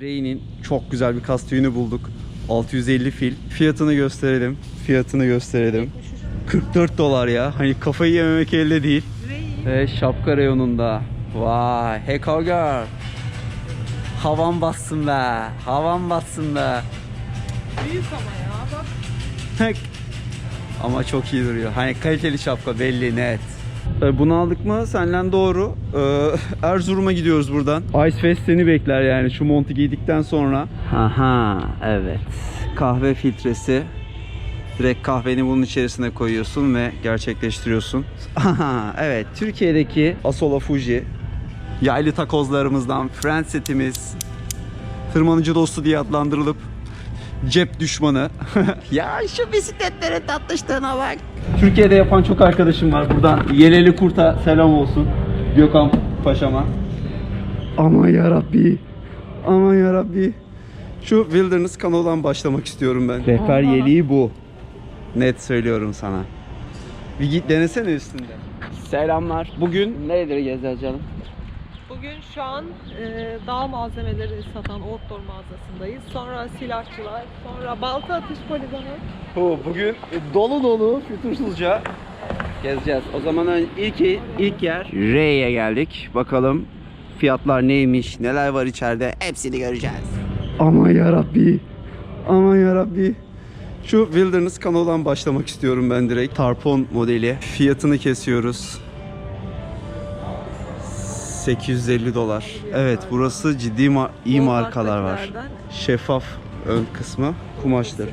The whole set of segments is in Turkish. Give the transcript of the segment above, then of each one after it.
Rey'nin çok güzel bir kas tüyünü bulduk. 650 fil. Fiyatını gösterelim. Fiyatını gösterelim. 44 dolar ya. Hani kafayı yememek elde değil. Ve şapka reyonunda. Vay. Hey cowgirl. Havan bassın be. Havan bassın be. Büyük ama ya bak. Ama çok iyi duruyor. Hani kaliteli şapka belli net. E, Bunu aldık mı senden doğru. Ee, Erzurum'a gidiyoruz buradan. Ice Fest seni bekler yani şu montu giydikten sonra. Aha evet. Kahve filtresi. Direkt kahveni bunun içerisine koyuyorsun ve gerçekleştiriyorsun. Aha evet Türkiye'deki Asola Fuji yaylı takozlarımızdan friend setimiz tırmanıcı dostu diye adlandırılıp cep düşmanı. ya şu bisikletlerin tatlışlığına bak. Türkiye'de yapan çok arkadaşım var. Buradan Yeleli Kurt'a selam olsun. Gökhan Paşam'a. Aman yarabbi. Aman yarabbi. Şu Wilderness kanalından başlamak istiyorum ben. Rehber yeleği bu. Net söylüyorum sana. Bir git denesene üstünde. Selamlar. Bugün nereleri gezeceğiz canım? Bugün şu an e, dağ malzemeleri satan outdoor mağazasındayız. Sonra silahçılar, sonra balta atış poligonu. Oo, bugün dolu dolu fütursuzca gezeceğiz. O zaman ilk ilk yer R'ye geldik. Bakalım fiyatlar neymiş, neler var içeride hepsini göreceğiz. Aman yarabbi. Aman yarabbi. Şu Wilderness kanalından başlamak istiyorum ben direkt. Tarpon modeli. Fiyatını kesiyoruz. 850 dolar. Evet burası ciddi ma- iyi markalar var. Şeffaf ön kısmı kumaştır.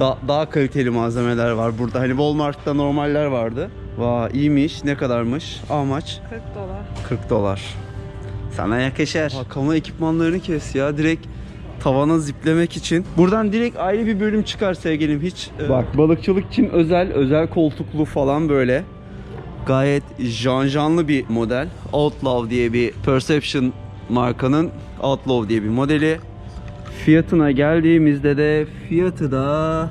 Da- daha kaliteli malzemeler var burada. Hani Walmart'ta normaller vardı. Vay iyiymiş. Ne kadarmış? Amaç 40 dolar. 40 dolar. Sana yakışır. Kamu ekipmanlarını kes ya. Direkt tavana ziplemek için. Buradan direkt ayrı bir bölüm çıkar sevgilim hiç. e, Bak balıkçılık için özel özel koltuklu falan böyle. Gayet janjanlı bir model. Outlaw diye bir Perception markanın Outlaw diye bir modeli. Fiyatına geldiğimizde de fiyatı da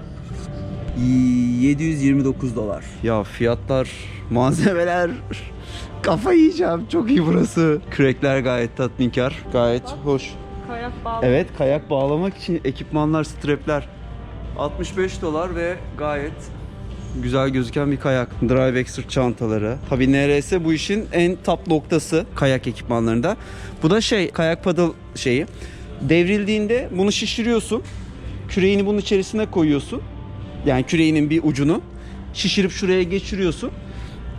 729 dolar. Ya fiyatlar, malzemeler kafa yiyeceğim. Çok iyi burası. Crackler gayet tatminkar. Gayet hoş. Kayak bağlı. Evet kayak bağlamak için ekipmanlar, strapler 65 dolar ve gayet güzel gözüken bir kayak. Dryback sırt çantaları. Tabii NRS bu işin en top noktası kayak ekipmanlarında. Bu da şey kayak paddle şeyi. Devrildiğinde bunu şişiriyorsun. Küreğini bunun içerisine koyuyorsun. Yani küreğinin bir ucunu şişirip şuraya geçiriyorsun.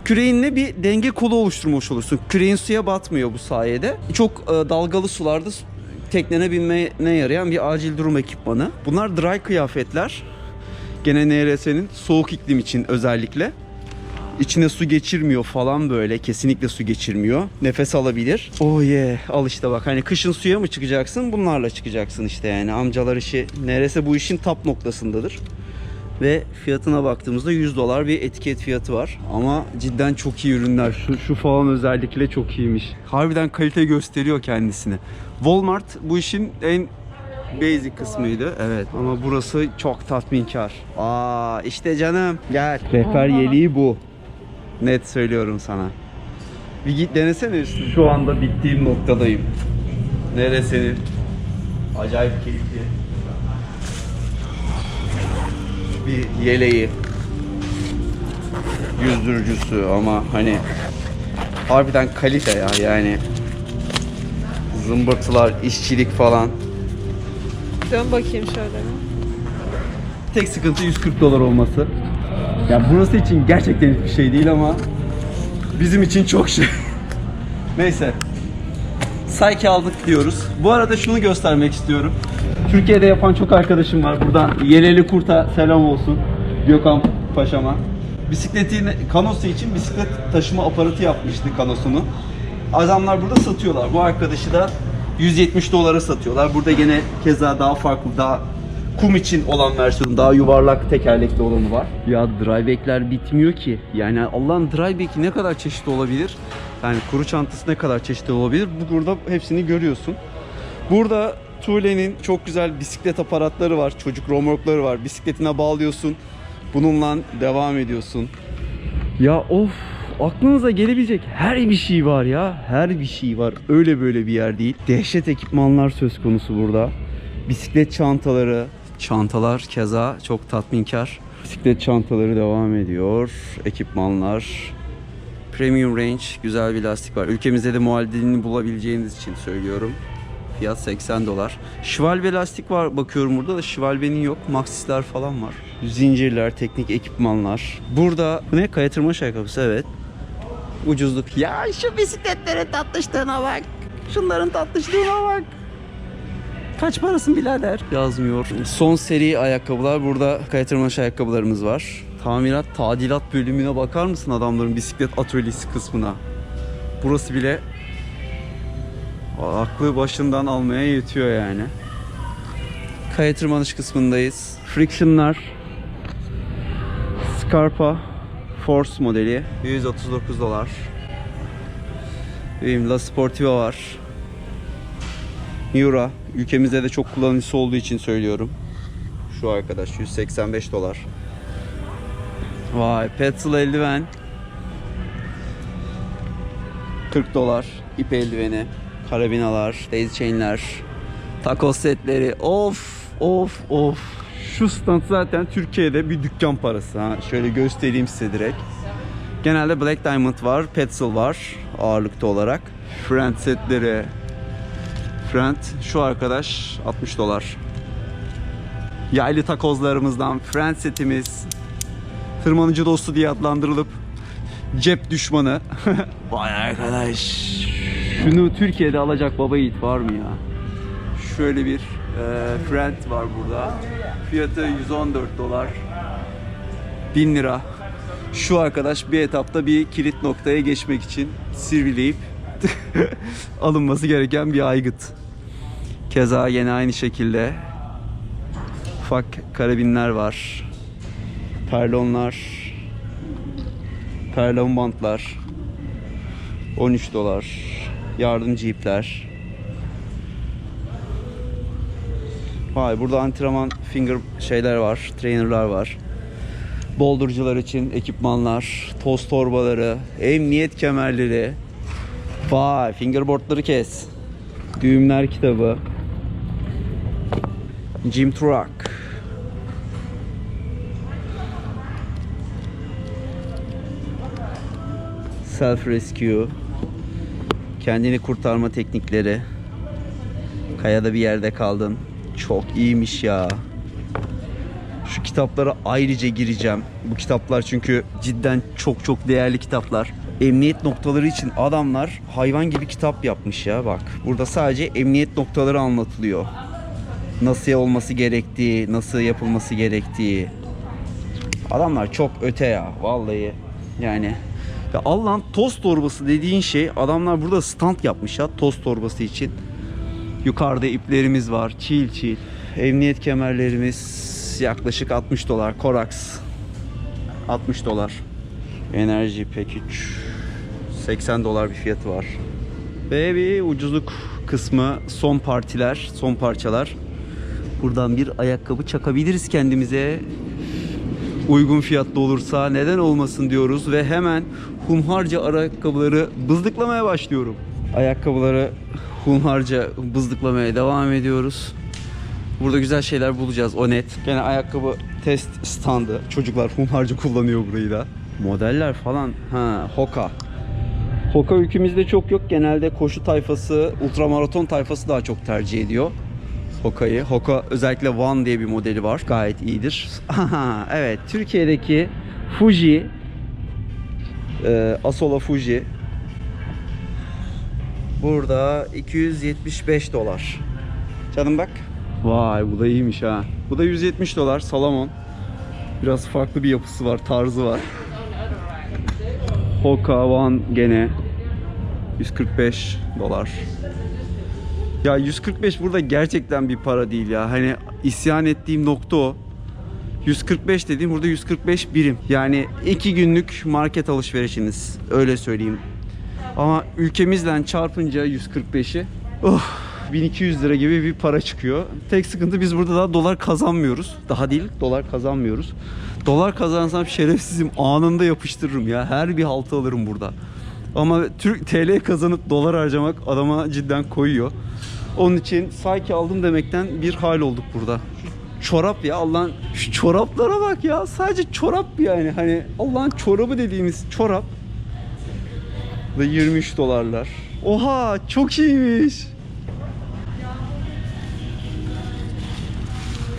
Küreğinle bir denge kolu oluşturmuş olursun. Küreğin suya batmıyor bu sayede. Çok e, dalgalı sularda teknene binmeye yarayan bir acil durum ekipmanı. Bunlar dry kıyafetler. Gene NRS'nin soğuk iklim için özellikle. İçine su geçirmiyor falan böyle. Kesinlikle su geçirmiyor. Nefes alabilir. Oh yeah. Al işte bak hani kışın suya mı çıkacaksın? Bunlarla çıkacaksın işte yani. Amcalar işi NRS bu işin top noktasındadır. Ve fiyatına baktığımızda 100 dolar bir etiket fiyatı var. Ama cidden çok iyi ürünler. Şu, şu falan özellikle çok iyiymiş. Harbiden kalite gösteriyor kendisini. Walmart bu işin en basic kısmıydı. Evet ama burası çok tatminkar. Aa işte canım gel. Rehber yeleği bu. Net söylüyorum sana. Bir git denesene üstünü. Şu anda bittiğim noktadayım. Neresinin? Acayip keyifli. bir yeleği yüzdürücüsü ama hani harbiden kalite ya yani zımbırtılar, işçilik falan. Dön bakayım şöyle. Tek sıkıntı 140 dolar olması. Ya burası için gerçekten hiçbir şey değil ama bizim için çok şey. Neyse. Sayki aldık diyoruz. Bu arada şunu göstermek istiyorum. Türkiye'de yapan çok arkadaşım var. Buradan Yeleli Kurt'a selam olsun. Gökhan Paşam'a. Bisikletini, kanosu için bisiklet taşıma aparatı yapmıştı kanosunu. Adamlar burada satıyorlar. Bu arkadaşı da 170 dolara satıyorlar. Burada gene keza daha farklı, daha kum için olan versiyonu, daha yuvarlak tekerlekli olanı var. Ya dryback'ler bitmiyor ki. Yani Allah'ın dryback'i ne kadar çeşitli olabilir? Yani kuru çantası ne kadar çeşitli olabilir? Bu burada hepsini görüyorsun. Burada Thule'nin çok güzel bisiklet aparatları var. Çocuk romorkları var. Bisikletine bağlıyorsun. Bununla devam ediyorsun. Ya of aklınıza gelebilecek her bir şey var ya. Her bir şey var. Öyle böyle bir yer değil. Dehşet ekipmanlar söz konusu burada. Bisiklet çantaları, çantalar keza çok tatminkar. Bisiklet çantaları devam ediyor. Ekipmanlar. Premium range güzel bir lastik var. Ülkemizde de muadilini bulabileceğiniz için söylüyorum. Fiyat 80 dolar. Şivalbe lastik var bakıyorum burada da Şivalbe'nin yok. Maxis'ler falan var. Zincirler, teknik ekipmanlar. Burada bu ne? Kaya tırmanış ayakkabısı evet. Ucuzluk. Ya şu bisikletlerin tatlışlığına bak. Şunların tatlışlığına bak. Kaç parasın birader? Yazmıyor. Son seri ayakkabılar. Burada kaya tırmanış ayakkabılarımız var. Tamirat, tadilat bölümüne bakar mısın adamların bisiklet atölyesi kısmına? Burası bile aklı başından almaya yetiyor yani. Kaya tırmanış kısmındayız. Friction'lar. Scarpa Force modeli 139 dolar. Benim La Sportiva var. Miura ülkemizde de çok kullanıcısı olduğu için söylüyorum. Şu arkadaş 185 dolar. Vay Petzl eldiven 40 dolar ip eldiveni karabinalar daisy chainler takoz setleri of of of şu stand zaten Türkiye'de bir dükkan parası ha. şöyle göstereyim size direkt genelde Black Diamond var Petzl var ağırlıkta olarak Friend setleri Friend şu arkadaş 60 dolar yaylı takozlarımızdan Friend setimiz tırmanıcı dostu diye adlandırılıp cep düşmanı. Vay arkadaş. Şunu Türkiye'de alacak baba yiğit var mı ya? Şöyle bir e, friend var burada. Fiyatı 114 dolar. 1000 lira. Şu arkadaş bir etapta bir kilit noktaya geçmek için sirvileyip alınması gereken bir aygıt. Keza yine aynı şekilde ufak karabinler var. Perlonlar, perlon bantlar 13 dolar. Yardımcı ipler. Vay burada antrenman finger şeyler var, trainerlar var. Bouldercılar için ekipmanlar, toz torbaları, emniyet kemerleri. Vay fingerboardları kes. Düğümler kitabı. Gym Truck. Self rescue. Kendini kurtarma teknikleri. Kayada bir yerde kaldın. Çok iyiymiş ya. Şu kitaplara ayrıca gireceğim. Bu kitaplar çünkü cidden çok çok değerli kitaplar. Emniyet noktaları için adamlar hayvan gibi kitap yapmış ya bak. Burada sadece emniyet noktaları anlatılıyor. Nasıl olması gerektiği, nasıl yapılması gerektiği. Adamlar çok öte ya vallahi. Yani ya Allah'ın toz torbası dediğin şey adamlar burada stand yapmış ya toz torbası için. Yukarıda iplerimiz var. Çil çil. Emniyet kemerlerimiz yaklaşık 60 dolar. Corax 60 dolar. Enerji Package 80 dolar bir fiyatı var. Ve bir ucuzluk kısmı son partiler, son parçalar. Buradan bir ayakkabı çakabiliriz kendimize uygun fiyatlı olursa neden olmasın diyoruz ve hemen hunharca ayakkabıları bızdıklamaya başlıyorum. Ayakkabıları hunharca bızdıklamaya devam ediyoruz. Burada güzel şeyler bulacağız o net. Gene ayakkabı test standı. Çocuklar hunharca kullanıyor burayı da. Modeller falan. Ha, Hoka. Hoka ülkemizde çok yok. Genelde koşu tayfası, ultramaraton tayfası daha çok tercih ediyor. Hoka'yı. Hoka özellikle One diye bir modeli var. Gayet iyidir. Aha, evet Türkiye'deki Fuji e, Asola Fuji burada 275 dolar. Canım bak. Vay bu da iyiymiş ha. Bu da 170 dolar Salomon. Biraz farklı bir yapısı var, tarzı var. Hoka One gene 145 dolar. Ya 145 burada gerçekten bir para değil ya. Hani isyan ettiğim nokta o. 145 dediğim burada 145 birim. Yani iki günlük market alışverişiniz. Öyle söyleyeyim. Ama ülkemizle çarpınca 145'i oh, 1200 lira gibi bir para çıkıyor. Tek sıkıntı biz burada daha dolar kazanmıyoruz. Daha değil dolar kazanmıyoruz. Dolar kazansam şerefsizim anında yapıştırırım ya. Her bir haltı alırım burada. Ama Türk TL kazanıp dolar harcamak adama cidden koyuyor. Onun için sanki aldım demekten bir hal olduk burada. Çorap ya Allah'ın şu çoraplara bak ya. Sadece çorap yani. Hani Allah'ın çorabı dediğimiz çorap. Ve 23 dolarlar. Oha çok iyiymiş.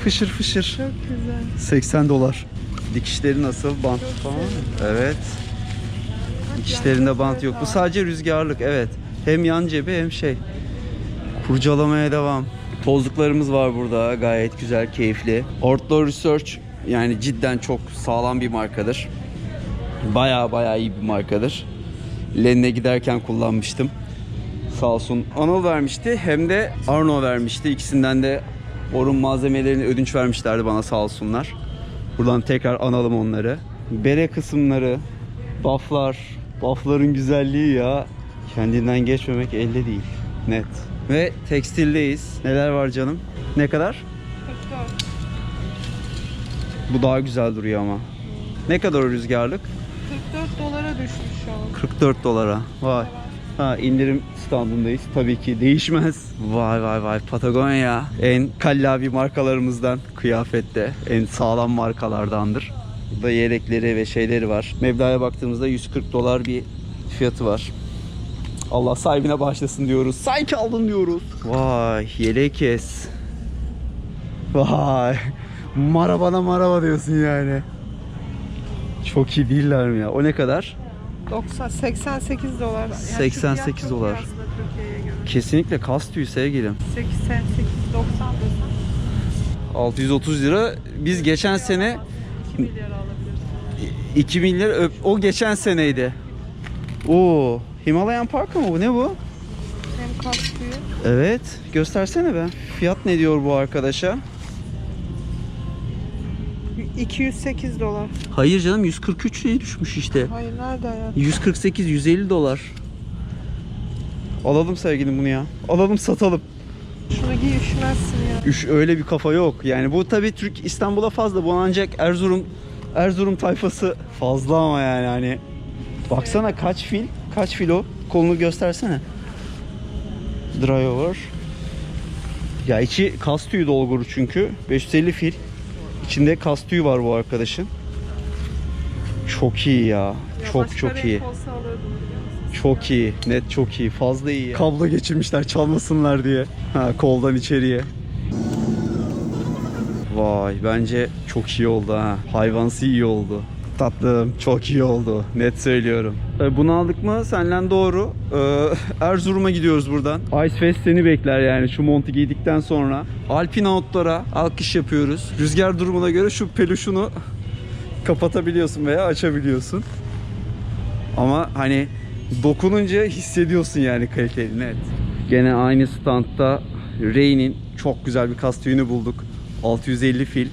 Fışır fışır. Çok güzel. 80 dolar. Dikişleri nasıl? Bant falan. Evet. Dikişlerinde bant yok. Bu sadece rüzgarlık evet. Hem yan cebi hem şey. Kurcalamaya devam. Tozluklarımız var burada. Gayet güzel, keyifli. Outdoor Research yani cidden çok sağlam bir markadır. Baya baya iyi bir markadır. Lenine giderken kullanmıştım. Sağ olsun Anıl vermişti hem de Arno vermişti. İkisinden de Orun malzemelerini ödünç vermişlerdi bana sağ olsunlar. Buradan tekrar analım onları. Bere kısımları, bufflar, buffların güzelliği ya. Kendinden geçmemek elde değil. Net. Ve tekstildeyiz. Neler var canım? Ne kadar? 44. Bu daha güzel duruyor ama. Ne kadar rüzgarlık? 44 dolara düşmüş. 44 dolara. Vay. Ha indirim standındayız. Tabii ki değişmez. Vay vay vay Patagonya en kallavi markalarımızdan kıyafette en sağlam markalardandır. Burada yelekleri ve şeyleri var. Mevla'ya baktığımızda 140 dolar bir fiyatı var. Allah sahibine başlasın diyoruz. Sanki aldın diyoruz. Vay yelek kes. Vay. Marabana maraba diyorsun yani. Çok iyi değiller mi ya? O ne kadar? 90 88 dolar. Yani 88 fiyat çok iyi dolar. Kesinlikle kas tüyü sevgilim. 88 90 desen 630 lira. Biz geçen sene 2 milyar alabilirsin. 2 milyar o geçen seneydi. Oo, Himalayan Parka mı bu? Ne bu? Hem kaskıyı. Evet, göstersene be. Fiyat ne diyor bu arkadaşa? 208 dolar. Hayır canım 143 liraya düşmüş işte. Hayır nerede hayat? 148 150 dolar. Alalım sevgilim bunu ya. Alalım satalım. Şunu giy üşümezsin ya. Üş öyle bir kafa yok. Yani bu tabii Türk İstanbul'a fazla. Bu ancak Erzurum Erzurum tayfası fazla ama yani hani baksana kaç fil? Kaç fil o? Kolunu göstersene. Dry over. Ya içi kas tüyü dolguru çünkü. 550 fil. İçinde kas tüyü var bu arkadaşın. Çok iyi ya. Ya çok çok iyi. Çok iyi. Net çok iyi. Fazla iyi. Kablo geçirmişler çalmasınlar diye. Ha koldan içeriye. Vay bence çok iyi oldu ha. Hayvansı iyi oldu. Tatlım çok iyi oldu. Net söylüyorum. E, Bunu aldık mı senden doğru. Ee, Erzurum'a gidiyoruz buradan. Ice Fest seni bekler yani şu montu giydikten sonra. Alpin Outdoor'a alkış yapıyoruz. Rüzgar durumuna göre şu peluşunu kapatabiliyorsun veya açabiliyorsun. Ama hani dokununca hissediyorsun yani kaliteli net. Gene aynı standta Ray'nin çok güzel bir kas tüyünü bulduk. 650 fil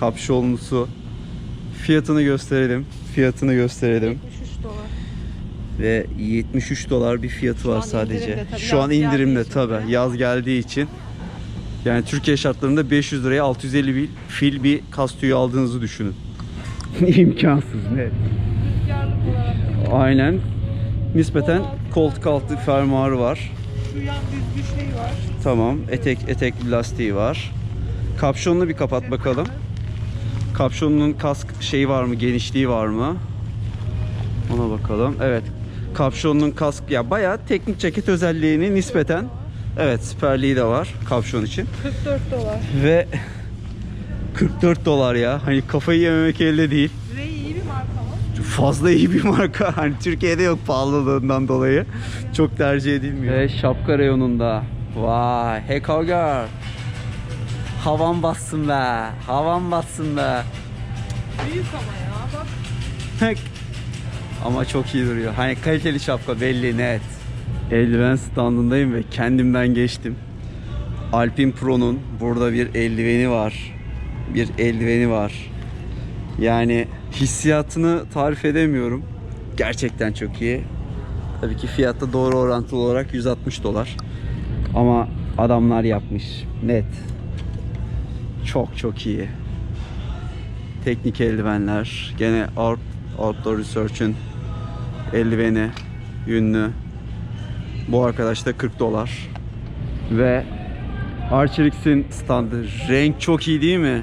kapşonlusu. Fiyatını gösterelim. Fiyatını gösterelim. 73 dolar. Ve 73 dolar bir fiyatı var an sadece. Şu an indirimde tabi. Yaz geldiği için. Yani Türkiye şartlarında 500 liraya 650 bir fil bir kas tüyü aldığınızı düşünün. İmkansız olarak Aynen. Nispeten koltuk altı fermuarı var. şu yan düz bir şey var. Tamam. Etek etek lastiği var. Kapşonunu bir kapat bakalım. Kapşonunun kask şeyi var mı? Genişliği var mı? Ona bakalım. Evet. Kapşonunun kask ya bayağı teknik ceket özelliğini nispeten evet siperliği de var kapşon için. 44 dolar. Ve 44 dolar ya. Hani kafayı yememek elde değil. Ray iyi bir marka mı? fazla iyi bir marka. Hani Türkiye'de yok pahalılığından dolayı. Çok tercih edilmiyor. Ve şapka reyonunda. Vay, hey Kaugar. Havan bassın be. Havan bassın be. Büyük ama ya bak. Ama çok iyi duruyor. Hani kaliteli şapka belli net. Eldiven standındayım ve kendimden geçtim. Alpin Pro'nun burada bir eldiveni var. Bir eldiveni var. Yani hissiyatını tarif edemiyorum. Gerçekten çok iyi. Tabii ki fiyatta doğru orantılı olarak 160 dolar. Ama adamlar yapmış. Net. Çok çok iyi. Teknik eldivenler. Gene Out, Outdoor Research'ın eldiveni. Yünlü. Bu arkadaş da 40 dolar. Ve Archerix'in standı. Renk çok iyi değil mi?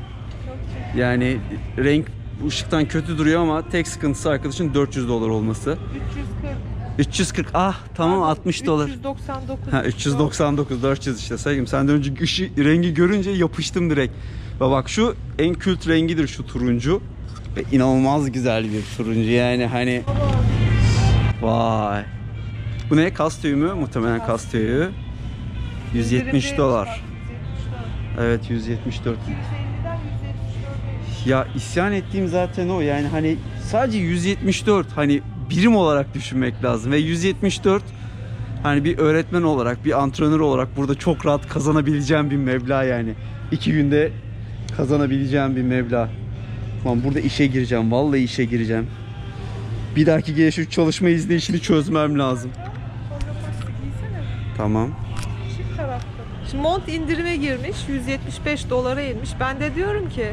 Yani renk ışıktan kötü duruyor ama tek sıkıntısı arkadaşın 400 dolar olması. 340. 340 ah tamam 60 dolar. 399. Ha 399 400 işte sayayım. Senden önce ışı, rengi görünce yapıştım direkt. Ve bak şu en kült rengidir şu turuncu. Ve inanılmaz güzel bir turuncu yani hani vay. Bu ne? Kas tüyü mü? Muhtemelen kas tüyü. 170 dolar. Evet 174. 250'den 174'e Ya isyan ettiğim zaten o yani hani sadece 174 hani birim olarak düşünmek lazım ve 174 hani bir öğretmen olarak bir antrenör olarak burada çok rahat kazanabileceğim bir meblağ yani. iki günde kazanabileceğim bir meblağ. Tamam burada işe gireceğim vallahi işe gireceğim. Bir dahaki gelişi şu çalışma izni işini çözmem lazım. Tamam. Şimdi mont indirime girmiş. 175 dolara inmiş. Ben de diyorum ki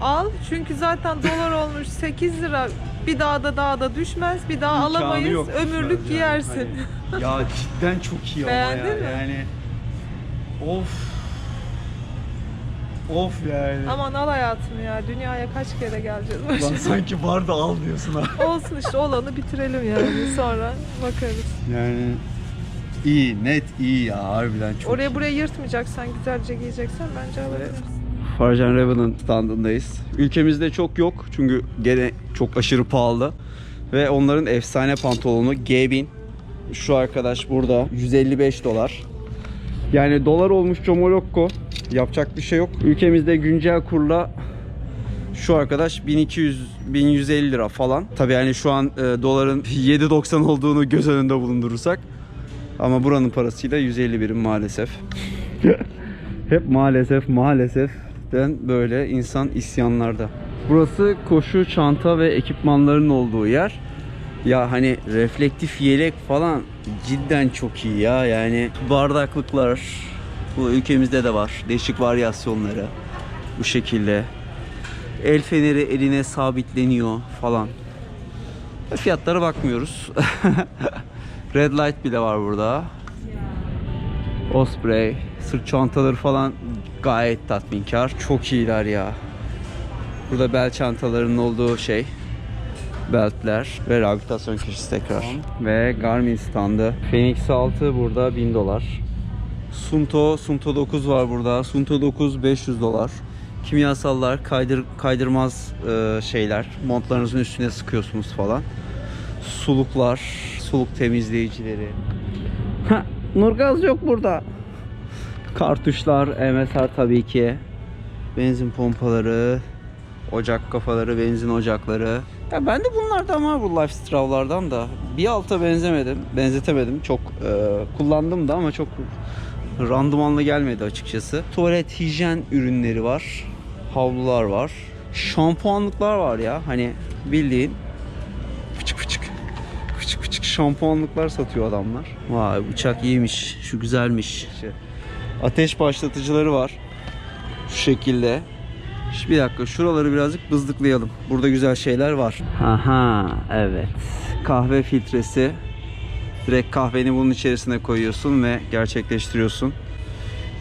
al çünkü zaten dolar olmuş 8 lira. Bir daha da daha da düşmez. Bir daha İmkanı alamayız. yok Ömürlük yani. giyersin. Hani- ya cidden çok iyi ama ya. mi? Yani of. Of yani. Aman al hayatım ya. Dünyaya kaç kere geleceğiz? Lan sanki var da al diyorsun ha. Olsun işte olanı bitirelim yani. Sonra bakarız. Yani iyi, net iyi ya harbiden çok Oraya buraya yırtmayacaksan, güzelce giyeceksen bence alabilirsin. Farjan Raven'ın standındayız. Ülkemizde çok yok çünkü gene çok aşırı pahalı. Ve onların efsane pantolonu Gebin. Şu arkadaş burada 155 dolar. Yani dolar olmuş Comolokko. Yapacak bir şey yok. Ülkemizde güncel kurla şu arkadaş 1200 1150 lira falan. Tabii yani şu an e, doların 7.90 olduğunu göz önünde bulundurursak. Ama buranın parasıyla 150 birim maalesef. Hep maalesef maalesef ben böyle insan isyanlarda. Burası koşu, çanta ve ekipmanların olduğu yer. Ya hani reflektif yelek falan cidden çok iyi ya. Yani bardaklıklar bu ülkemizde de var. Değişik varyasyonları bu şekilde. El feneri eline sabitleniyor falan. Fiyatlara bakmıyoruz. Red light bile var burada. Osprey, sırt çantaları falan gayet tatminkar. Çok iyiler ya. Burada bel çantalarının olduğu şey. Beltler ve rehabilitasyon köşesi tekrar. Ve Garmin standı. Phoenix 6 burada 1000 dolar. Sunto, Sunto 9 var burada. Sunto 9 500 dolar. Kimyasallar, kaydır, kaydırmaz e, şeyler. Montlarınızın üstüne sıkıyorsunuz falan. Suluklar, suluk temizleyicileri. Ha, Nurgaz yok burada. Kartuşlar, MSR tabii ki. Benzin pompaları, ocak kafaları, benzin ocakları. Ya ben de bunlardan var bu Lifestraw'lardan da. Bir alta benzemedim, benzetemedim. Çok e, kullandım da ama çok randımanlı gelmedi açıkçası. Tuvalet hijyen ürünleri var. Havlular var. Şampuanlıklar var ya. Hani bildiğin fıçık fıçık fıçık fıçık şampuanlıklar satıyor adamlar. Vay bıçak iyiymiş. Şu güzelmiş. Ateş başlatıcıları var. Şu şekilde. Şu- Bir dakika şuraları birazcık bızdıklayalım. Burada güzel şeyler var. Aha evet. Kahve filtresi. Direkt kahveni bunun içerisine koyuyorsun ve gerçekleştiriyorsun.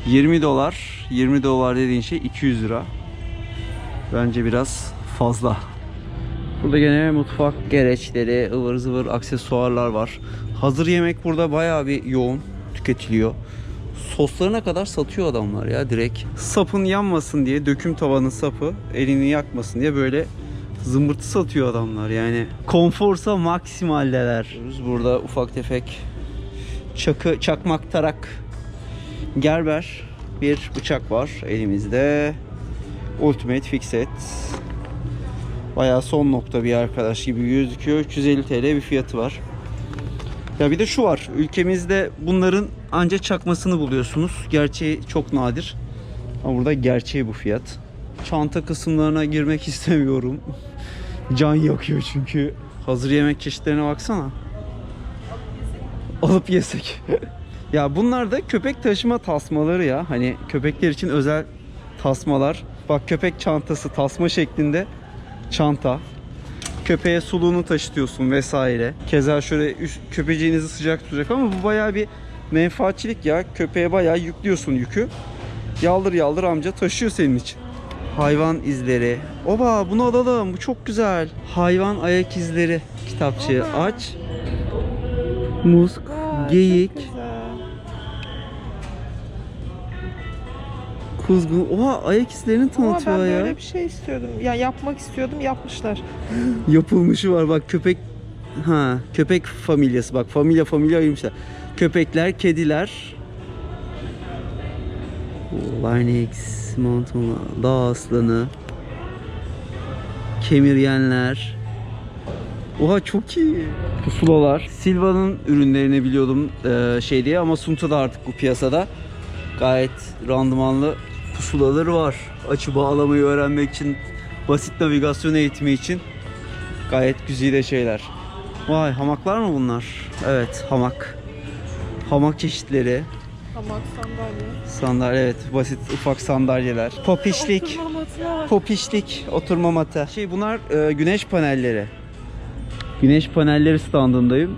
20 dolar. 20 dolar dediğin şey 200 lira. Bence biraz fazla. Burada gene mutfak gereçleri, ıvır zıvır aksesuarlar var. Hazır yemek burada bayağı bir yoğun tüketiliyor. Soslarına kadar satıyor adamlar ya direkt. Sapın yanmasın diye döküm tavanın sapı elini yakmasın diye böyle zımbırtı satıyor adamlar yani. Konforsa maksimaldeler. Burada ufak tefek çakı, çakmak tarak gerber bir bıçak var elimizde. Ultimate Fixet. Bayağı son nokta bir arkadaş gibi gözüküyor. 350 TL bir fiyatı var. Ya bir de şu var. Ülkemizde bunların ancak çakmasını buluyorsunuz. Gerçeği çok nadir. Ama burada gerçeği bu fiyat. Çanta kısımlarına girmek istemiyorum. Can yakıyor çünkü. Hazır yemek çeşitlerine baksana. Alıp yesek. Ya bunlar da köpek taşıma tasmaları ya. Hani köpekler için özel tasmalar. Bak köpek çantası tasma şeklinde çanta. Köpeğe suluğunu taşıtıyorsun vesaire. Keza şöyle üst, köpeceğinizi sıcak tutacak ama bu bayağı bir menfaatçilik ya. Köpeğe bayağı yüklüyorsun yükü. Yaldır yaldır amca taşıyor senin için. Hayvan izleri. Oba bunu alalım. Bu çok güzel. Hayvan ayak izleri kitapçığı. Aç. Musk, geyik, kuzgun. Oha ayak izlerini Ama ben tanıtıyor ya. böyle bir şey istiyordum. Ya yapmak istiyordum, yapmışlar. Yapılmışı var bak köpek ha köpek familyası bak familya familya ayırmışlar. Köpekler, kediler. Larynx, mountain, dağ aslanı. Kemirgenler. Oha çok iyi. Pusulalar. Silva'nın ürünlerini biliyordum eee, şey diye ama Sunta da artık bu piyasada. Gayet randımanlı pusulaları var. Açı bağlamayı öğrenmek için, basit navigasyon eğitimi için Gayet güzide şeyler. Vay hamaklar mı bunlar? Evet hamak. Hamak çeşitleri. Hamak sandalye. Sandalye evet basit ufak sandalyeler. Popişlik. Oturma. Popişlik oturma matı. Şey bunlar e, güneş panelleri. Güneş panelleri standındayım.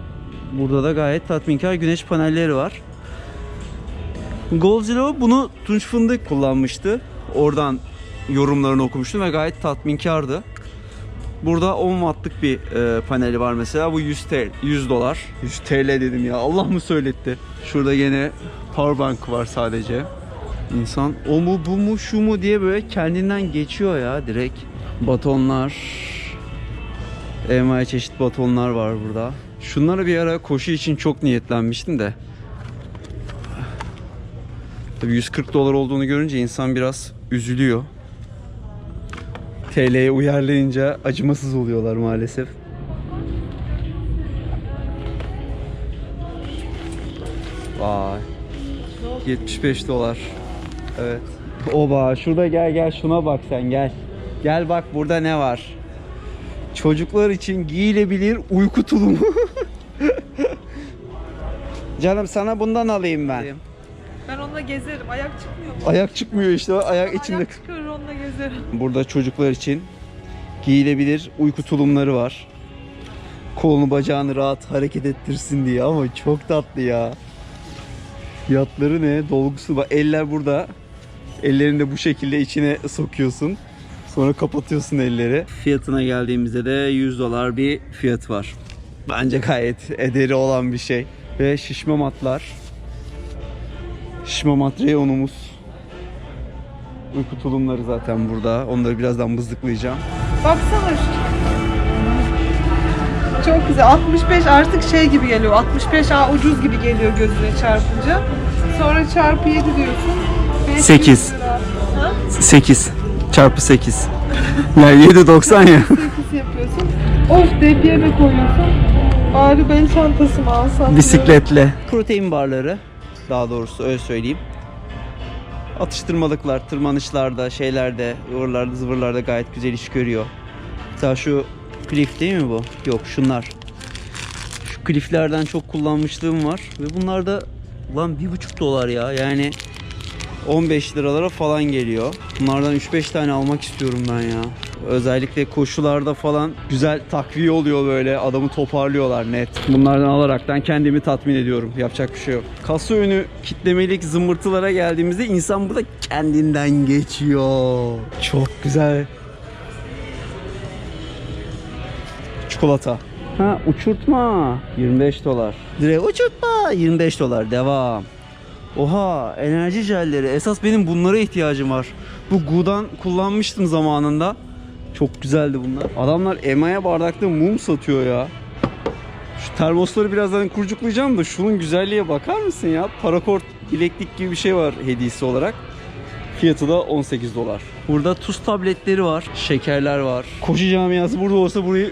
Burada da gayet tatminkar güneş panelleri var. Golzilla bunu Tunç Fındık kullanmıştı. Oradan yorumlarını okumuştum ve gayet tatminkardı. Burada 10 wattlık bir e, paneli var mesela. Bu 100 TL, 100 dolar. 100 TL dedim ya. Allah mı söyletti? Şurada gene powerbank var sadece. İnsan o mu bu mu şu mu diye böyle kendinden geçiyor ya direkt. Batonlar. Envai çeşit batonlar var burada. Şunlara bir ara koşu için çok niyetlenmiştim de. Tabii 140 dolar olduğunu görünce insan biraz üzülüyor. TL'ye uyarlayınca acımasız oluyorlar maalesef. Vay. 75 dolar. Evet. Oba şurada gel gel şuna bak sen gel. Gel bak burada ne var. Çocuklar için giyilebilir uyku tulumu. Canım sana bundan alayım ben. Onunla gezerim. Ayak çıkmıyor mu? Ayak çıkmıyor işte ayak içinde. Ayak çıkıyor onunla gezerim. Burada çocuklar için giyilebilir uyku tulumları var. Kolunu bacağını rahat hareket ettirsin diye ama çok tatlı ya. Fiyatları ne? Dolgusu bak eller burada. Ellerini de bu şekilde içine sokuyorsun. Sonra kapatıyorsun elleri. Fiyatına geldiğimizde de 100 dolar bir fiyat var. Bence gayet ederi olan bir şey. Ve şişme matlar. Şişme mat reyonumuz. Uyku tulumları zaten burada. Onları birazdan bızdıklayacağım. Baksana şu. Çok güzel. 65 artık şey gibi geliyor. 65 a ucuz gibi geliyor gözüne çarpınca. Sonra çarpı 7 diyorsun. 500 Sekiz. lira. Ha? 8 çarpı 8. yani 7.90 ya. 8 yapıyorsun. Of depiye mi koyuyorsun? Bari bel çantası mı alsam? diyorum. Bisikletle. Protein barları daha doğrusu öyle söyleyeyim. Atıştırmalıklar, tırmanışlarda, şeylerde, oralarda, zıvırlarda gayet güzel iş görüyor. Mesela şu klif değil mi bu? Yok şunlar. Şu kliflerden çok kullanmışlığım var. Ve bunlar da lan bir buçuk dolar ya. Yani 15 liralara falan geliyor. Bunlardan 3-5 tane almak istiyorum ben ya. Özellikle koşularda falan güzel takviye oluyor böyle. Adamı toparlıyorlar net. Bunlardan alaraktan kendimi tatmin ediyorum. Yapacak bir şey yok. Kasa önü kitlemelik zımbırtılara geldiğimizde insan burada kendinden geçiyor. Çok güzel. Çikolata. Ha uçurtma 25 dolar. Direkt uçurtma 25 dolar devam. Oha enerji jelleri. Esas benim bunlara ihtiyacım var. Bu Gu'dan kullanmıştım zamanında. Çok güzeldi bunlar. Adamlar emaye bardakta mum satıyor ya. Şu termosları birazdan kurcuklayacağım da şunun güzelliğe bakar mısın ya? Parakort bileklik gibi bir şey var hediyesi olarak. Fiyatı da 18 dolar. Burada tuz tabletleri var, şekerler var. Koşu camiası burada olsa burayı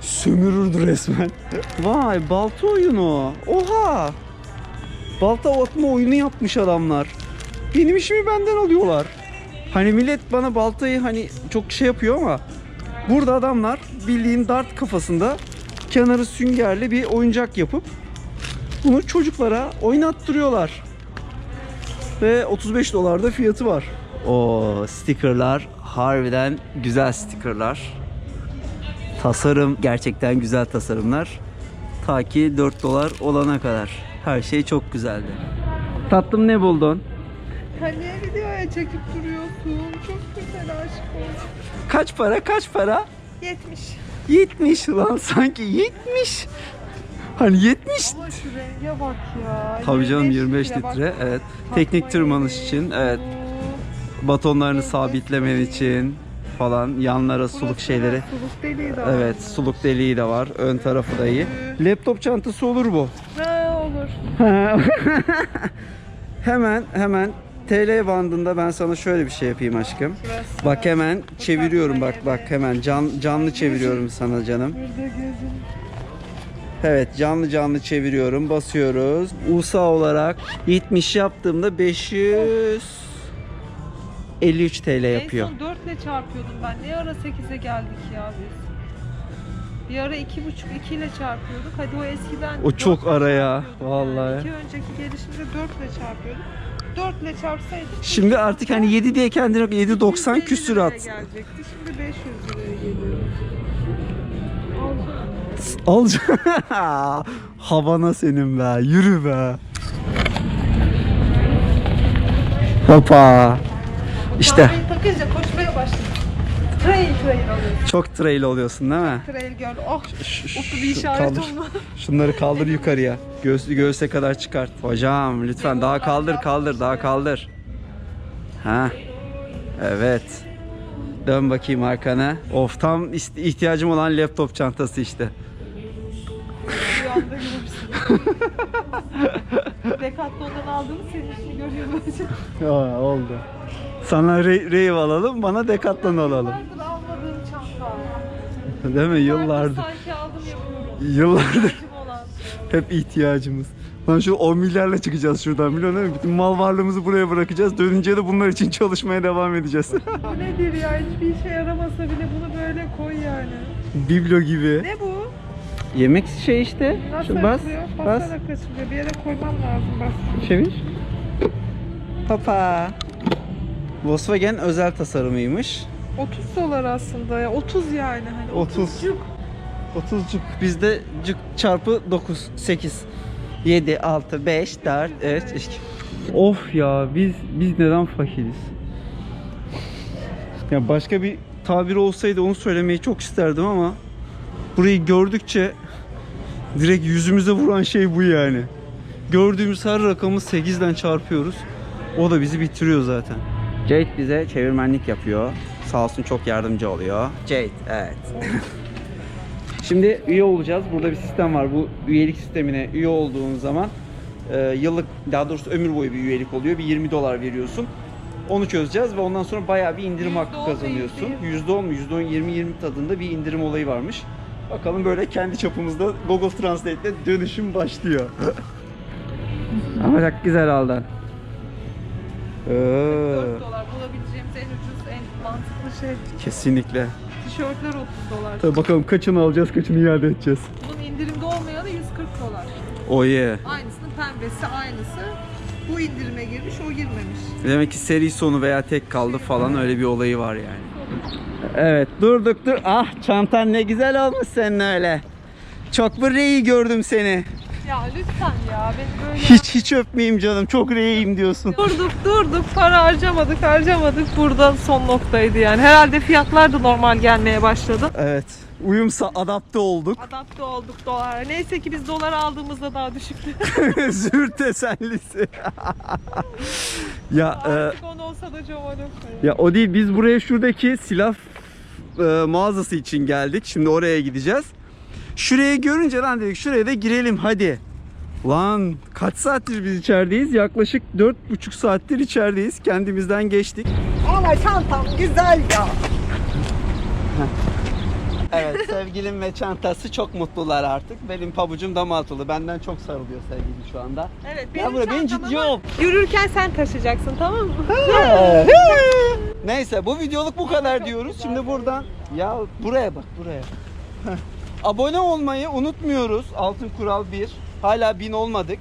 sömürürdü resmen. Vay balta oyunu. Oha. Balta atma oyunu yapmış adamlar. Benim işimi benden alıyorlar. Hani millet bana baltayı hani çok şey yapıyor ama burada adamlar bildiğin dart kafasında kenarı süngerli bir oyuncak yapıp bunu çocuklara oynattırıyorlar. Ve 35 dolar da fiyatı var. O stickerlar harbiden güzel stickerlar. Tasarım gerçekten güzel tasarımlar. Ta ki 4 dolar olana kadar. Her şey çok güzeldi. Tatlım ne buldun? Hani videoya çekip duruyorsun. Çok güzel aşk olsun. Kaç para kaç para? 70. 70 lan sanki 70. Hani 70 Ama şu renge bak ya. Tabii canım 25 bak. litre. Evet. Teknik tırmanış için evet. Batonlarını sabitlemen için falan yanlara suluk Burası şeyleri. Suluk deliği de var. Evet, suluk deliği de var. Ön tarafı da iyi. Laptop çantası olur bu. Ha olur. hemen hemen TL bandında ben sana şöyle bir şey yapayım aşkım. Bak hemen çeviriyorum bak bak hemen can, canlı çeviriyorum sana canım. Evet canlı canlı çeviriyorum basıyoruz. USA olarak 70 yaptığımda 553 TL yapıyor. En son 4 ile çarpıyordum ben. Ne ara 8'e geldik ya biz. Bir ara 2,5 2 ile çarpıyorduk. Hadi o eskiden O çok ara ya, çarpıyorduk vallahi. Yani. İki önceki gelişimde 4 ile çarpıyorduk. 4 ile çarpsaydık Şimdi artık hani 7 diye kendine 7.90 250 küsür at. gelecekti. Şimdi 500 liraya geliyor. Al. Havana senin be. Yürü be. Hoppa. İşte Kahveyi takınca. Trail trail alıyorsun. çok trail oluyorsun değil mi? Trail gör. Oh. Utlu bir işaret kaldır. olma. Şunları kaldır yukarıya. Göğsü göğse kadar çıkart. Hocam lütfen daha kaldır kaldır daha kaldır. Ha. Evet. Dön bakayım arkana. Of tam ihtiyacım olan laptop çantası işte. Rüyamda görürsün. Decathlon'dan aldığımı senin için görüyorum. Aa, oldu. Sana Re- Rave alalım, bana Decathlon alalım. Yıllardır almadığım çanta. Değil mi? Yıllardır. Sanki aldım yapıyorum. Yıllardır olan. hep ihtiyacımız. Lan şu 10 milyarla çıkacağız şuradan biliyor musun? Bütün mal varlığımızı buraya bırakacağız. Dönünce de bunlar için çalışmaya devam edeceğiz. Bu nedir ya? Hiçbir işe yaramasa bile bunu böyle koy yani. Biblo gibi. Ne bu? Yemek şey işte. Nasıl Şu bas, açılıyor? bas. Basarak açılıyor. Bir yere koymam lazım bas. Çevir. Papa. Volkswagen özel tasarımıymış. 30 dolar aslında ya. 30 yani. Hani 30. 30'cuk. 30'cuk. Bizde cık çarpı 9, 8, 7, 6, 5, 4, 3, 2. Of ya biz biz neden fakiriz? Ya başka bir tabir olsaydı onu söylemeyi çok isterdim ama burayı gördükçe direkt yüzümüze vuran şey bu yani. Gördüğümüz her rakamı 8'den çarpıyoruz. O da bizi bitiriyor zaten. Jade bize çevirmenlik yapıyor. Sağ olsun çok yardımcı oluyor. Jade evet. Şimdi üye olacağız. Burada bir sistem var. Bu üyelik sistemine üye olduğun zaman e, yıllık daha doğrusu ömür boyu bir üyelik oluyor. Bir 20 dolar veriyorsun. Onu çözeceğiz ve ondan sonra bayağı bir indirim hakkı %10 kazanıyorsun. değil, %10 mu? %10 20-20 tadında bir indirim olayı varmış. Bakalım böyle kendi çapımızda Google Translate'le dönüşüm başlıyor. Ama çok güzel aldın. Ee, 4 dolar bulabileceğimiz en ucuz, en mantıklı şey. kesinlikle. Tişörtler 30 dolar. Tabii bakalım kaçını alacağız, kaçını iade edeceğiz. Bunun indirimde olmayanı 140 dolar. Oh yeah. Aynısının pembesi aynısı. Bu indirime girmiş, o girmemiş. Demek ki seri sonu veya tek kaldı falan öyle bir olayı var yani. Evet durduk dur. Ah çantan ne güzel olmuş senin öyle. Çok mu reyi gördüm seni. Ya lütfen ya beni böyle... Hiç hiç öpmeyeyim canım. Çok reyiyim diyorsun. Durduk durduk para harcamadık harcamadık burada son noktaydı yani. Herhalde fiyatlar da normal gelmeye başladı. Evet. Uyumsa adapte olduk. Adapte olduk dolara. Neyse ki biz dolar aldığımızda daha düşüktü. Zür tesellisi. ya e, Artık on olsa da comalok. ya o değil biz buraya şuradaki silah e, mağazası için geldik. Şimdi oraya gideceğiz. Şurayı görünce lan dedik şuraya da girelim hadi. Lan kaç saattir biz içerideyiz? Yaklaşık 4,5 saattir içerideyiz. Kendimizden geçtik. Ama çantam güzel ya. Evet sevgilim ve çantası çok mutlular artık. Benim pabucum atılı. Benden çok sarılıyor sevgilim şu anda. Evet Ya buraya ben çantam ciddi ol. Yürürken sen taşıyacaksın tamam mı? Neyse bu videoluk bu kadar diyoruz. Şimdi buradan ya buraya bak buraya. Abone olmayı unutmuyoruz. Altın kural 1. Hala bin olmadık.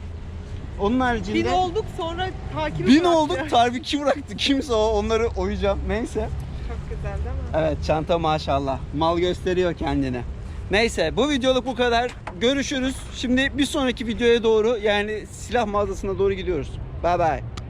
Onun haricinde Bin olduk sonra takibi bin bıraktı. olduk. Tarbiki bıraktı. Kimse o onları oyacağım. Neyse. Çok güzel değil mi? Evet çanta maşallah. Mal gösteriyor kendini. Neyse bu videoluk bu kadar. Görüşürüz. Şimdi bir sonraki videoya doğru yani silah mağazasına doğru gidiyoruz. Bye bye.